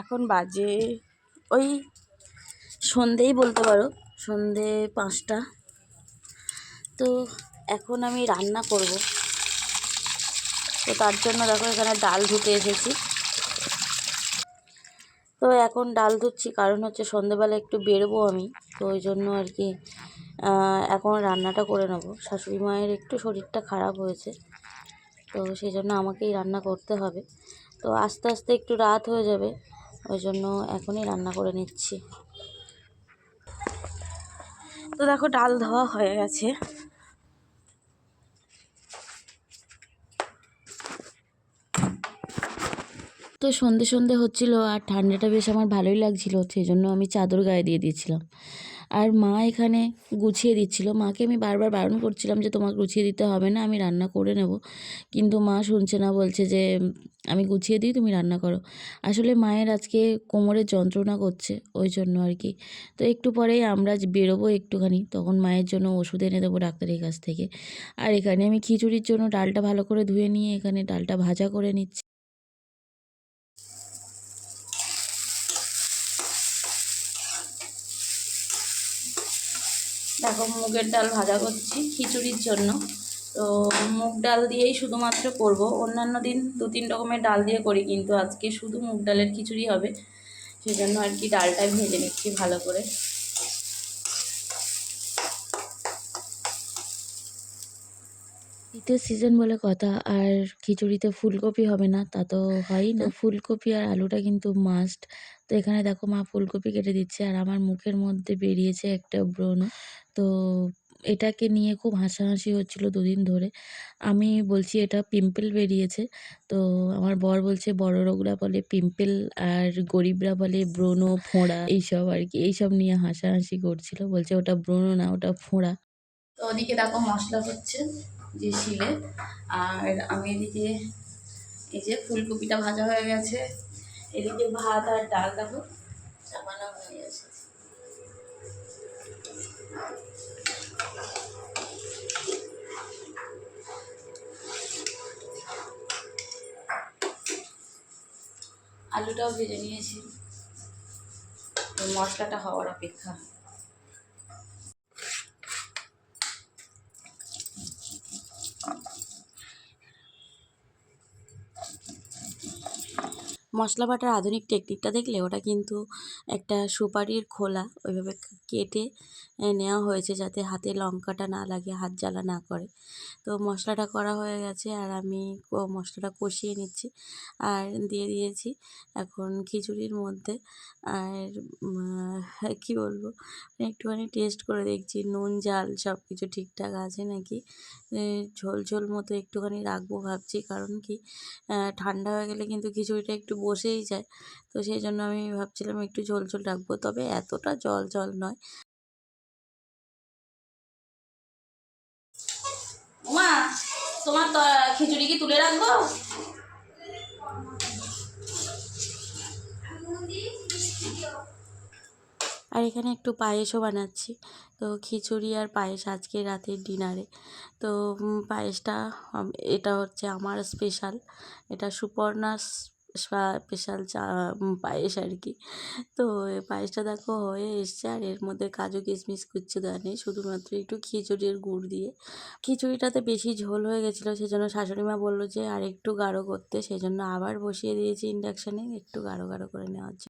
এখন বাজে ওই সন্ধেই বলতে পারো, সন্ধে পাঁচটা। তো এখন আমি রান্না করব। তো তার জন্য দেখো এখানে ডাল ধুতে এসেছি। তো এখন ডাল ধুচ্ছি, কারণ হচ্ছে সন্ধেবেলা একটু বেরবো আমি। তো ওই জন্য আর কি এখন রান্নাটা করে নেব। শাশুড়ি মায়ের একটু শরীরটা খারাপ হয়েছে, তো সেই জন্য আমাকেই রান্না করতে হবে। তো আস্তে আস্তে একটু রাত হয়ে যাবে। ওই জন্য এখনই রান্না করে নিচ্ছি। তো দেখো ডাল ধোয়া হয়ে গেছে। তো সন্ধে সন্ধে হচ্ছিল আর ঠান্ডাটা বেশ আমার ভালোই লাগছিল, সেই জন্য আমি চাদর গায়ে দিয়ে দিয়েছিলাম। আর মা এখানে গুছিয়ে দিচ্ছিল। মাকে আমি বারবার বারণ করছিলাম যে, তোমাকে গুছিয়ে দিতে হবে না, আমি রান্না করে নেব। কিন্তু মা শুনছে না, বলছে যে, আমি গুছিয়ে দিই, তুমি রান্না করো। আসলে মায়ের আজকে কোমরে যন্ত্রণা করছে ওই জন্য আর কি। তো একটু পরেই আমরা বেরোবো একটুখানি, তখন মায়ের জন্য ওষুধ এনে দেবো ডাক্তারের কাছ থেকে। আর এখানে আমি খিচুড়ির জন্য ডালটা ভালো করে ধুয়ে নিয়ে এখানে ডালটা ভাজা করে নিচ্ছি। দেখো, মুগের ডাল ভাজা করছি খিচুড়ির জন্য। তো মুগ ডাল দিয়েই শুধুমাত্র করব। অন্যান্য দিন দু, তিন রকমের ডাল দিয়ে করি, কিন্তু আজকে শুধু মুগ ডালের খিচুড়ি হবে। সেজন্য আর কি ডালটা ভেজে নিচ্ছি ভালো করে। শীতের সিজন বলে কথা, আর খিচুড়িতে ফুলকপি হবে না, তা তো হয়ই না। ফুলকপি আর আলুটা কিন্তু মাস্ট তো এখানে দেখো মা ফুলকপি কেটে দিচ্ছে, আর আমার মুখের মধ্যে বেরিয়েছে একটা ব্রণ। তো এটাকে নিয়ে খুব হাসাহাসি হচ্ছিল দুদিন ধরে। আমি বলছি, এটা পিম্পল বেরিয়েছে। তো আমার বর বলছে, বড় লোকরা বলে পিম্পল আর গরিবরা বলে ব্রণ, ফোঁড়া, এইসব আর কি, এইসব নিয়ে হাসাহাসি করছিল। বলছে, ওটা ব্রণ না, ওটা ফোঁড়া। তো ওদিকে দেখো মশলা হচ্ছে যে শিলে, আর আমি এদিকে এই যে ফুলকপিটা ভাজা হয়ে গেছে। এদিকে ভাত আর ডাল দেখো চাপানো হয়ে গেছে। আলুটাও ভেজে নিয়েছি। মশলাটা হওয়ার অপেক্ষা। মশলা বাটার আধুনিক টেকনিকটা দেখলে ওটা কিন্তু একটা সুপারির খোলা। ওইভাবে কেটে নেওয়া হয়েছে যাতে হাতে লঙ্কাটা না লাগে, হাত জ্বালা না করে। তো মশলাটা করা হয়ে গেছে আর আমি মশলাটা কষিয়ে নিচ্ছি আর দিয়ে দিয়েছি এখন খিচুড়ির মধ্যে। আর কী বলব একটুখানি টেস্ট করে দেখছি, নুন ঝাল সব কিছু ঠিকঠাক আছে নাকি? ঝোল ঝোল মতো একটুখানি রাখব ভাবছি, কারণ কি ঠান্ডা হয়ে গেলে কিন্তু খিচুড়িটা একটু বসেই যায়। তো সেই জন্য আমি ভাবছিলাম একটু ঝোল ঝোল রাখব, তবে এতটা জল জল নয়। তোমার খিচুড়ি কি তুলে রাখব? আর এখানে একটু পায়েসও বানাচ্ছি। তো খিচুড়ি আর পায়েস আজকে রাতের ডিনারে। তো পায়েসটা এটা হচ্ছে আমার স্পেশাল এটা সুপর্ণার স্পেশাল চা পায়েস আর কি। তো পায়েসটা দেখো হয়ে এসছে আর এর মধ্যে কাজু কিশমিশ কুচ্ছে দেওয়া নেই, শুধুমাত্র একটু খিচুড়ির গুড় দিয়ে। খিচুড়িটাতে বেশি ঝোল হয়ে গেছিল, সেজন্য শাশুড়ি মা বলল যে, আর একটু গাঢ় করতে। সেজন্য আবার বসিয়ে দিয়েছি ইন্ডাকশানে একটু গাঢ় গাঢ় করে নেওয়ার জন্য।